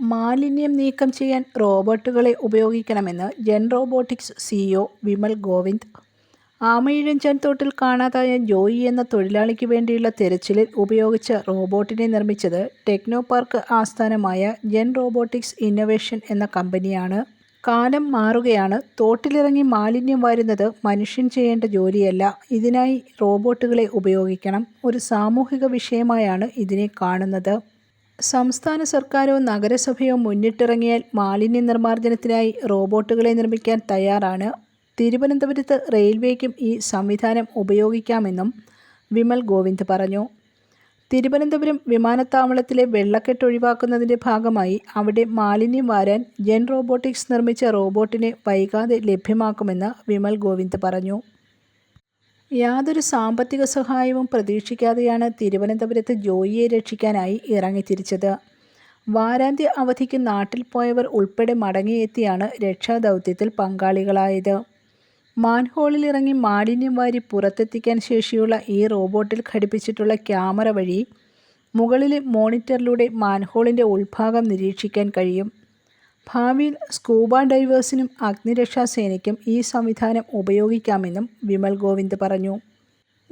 മാലിന്യം നീക്കം ചെയ്യാൻ റോബോട്ടുകളെ ഉപയോഗിക്കണമെന്ന് Gen robotics CEO Vimal Govind. Amayizhan തോട്ടിൽ കാണാതായ ജോയി എന്ന തൊഴിലാളിക്ക് വേണ്ടിയുള്ള തെരച്ചിലിൽ ഉപയോഗിച്ച റോബോട്ടിനെ നിർമ്മിച്ചത് ടെക്നോ പാർക്ക് ആസ്ഥാനമായ ജെൻ റോബോട്ടിക്സ് ഇന്നൊവേഷൻ എന്ന കമ്പനിയാണ്. കാലം മാറുകയാണ്. തോട്ടിലിറങ്ങി മാലിന്യം വരുന്നത് മനുഷ്യൻ ചെയ്യേണ്ട ജോലിയല്ല. ഇതിനായി റോബോട്ടുകളെ ഉപയോഗിക്കണം. ഒരു സാമൂഹിക വിഷയമായാണ് ഇതിനെ കാണുന്നത്. സംസ്ഥാന സർക്കാരോ നഗരസഭയോ മുന്നിട്ടിറങ്ങിയാൽ മാലിന്യ നിർമ്മാർജനത്തിനായി റോബോട്ടുകളെ നിർമ്മിക്കാൻ തയ്യാറാണ്. തിരുവനന്തപുരത്ത് റെയിൽവേക്കും ഈ സംവിധാനം ഉപയോഗിക്കാമെന്നും വിമൽ ഗോവിന്ദ് പറഞ്ഞു. തിരുവനന്തപുരം വിമാനത്താവളത്തിലെ വെള്ളക്കെട്ട് ഒഴിവാക്കുന്നതിന്റെ ഭാഗമായി അവിടെ മാലിന്യം വാരാൻ ജെൻ റോബോട്ടിക്സ് നിർമ്മിച്ച റോബോട്ടിനെ വൈകാതെ ലഭ്യമാക്കുമെന്ന് വിമൽ ഗോവിന്ദ് പറഞ്ഞു. യാതൊരു സാമ്പത്തിക സഹായവും പ്രതീക്ഷിക്കാതെയാണ് തിരുവനന്തപുരത്ത് ജോയിയെ രക്ഷിക്കാനായി ഇറങ്ങിത്തിരിച്ചത്. വാരാന്ത്യ അവധിക്ക് നാട്ടിൽ പോയവർ ഉൾപ്പെടെ മടങ്ങിയെത്തിയാണ് രക്ഷാദൗത്യത്തിൽ പങ്കാളികളായത്. മാൻഹോളിൽ ഇറങ്ങി മാലിന്യം വാരി പുറത്തെത്തിക്കാൻ ശേഷിയുള്ള ഈ റോബോട്ടിൽ ഘടിപ്പിച്ചിട്ടുള്ള ക്യാമറ വഴി മുകളിലെ മോണിറ്ററിലൂടെ മാൻഹോളിന്റെ ഉൾഭാഗം നിരീക്ഷിക്കാൻ കഴിയും. ഭാവിയിൽ സ്കൂബ ഡൈവേഴ്സിനും അഗ്നിരക്ഷാ സേനയ്ക്കും ഈ സംവിധാനം ഉപയോഗിക്കാമെന്നും വിമൽ ഗോവിന്ദ് പറഞ്ഞു.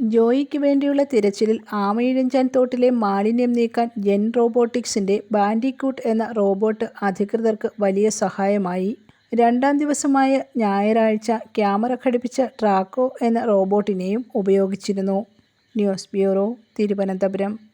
ജോയിക്ക് വേണ്ടിയുള്ള തിരച്ചിലിൽ ആമയിഴഞ്ചാൻ തോട്ടിലെ മാലിന്യം നീക്കാൻ ജെൻ റോബോട്ടിക്സിന്റെ ബാൻഡിക്കൂട്ട് എന്ന റോബോട്ട് അധികൃതർക്ക് വലിയ സഹായമായി. രണ്ടാം ദിവസമായ ഞായറാഴ്ച ക്യാമറ ഘടിപ്പിച്ച ട്രാക്കോ എന്ന റോബോട്ടിനെയും ഉപയോഗിച്ചിരുന്നു. News bureau Thiruvananthapuram.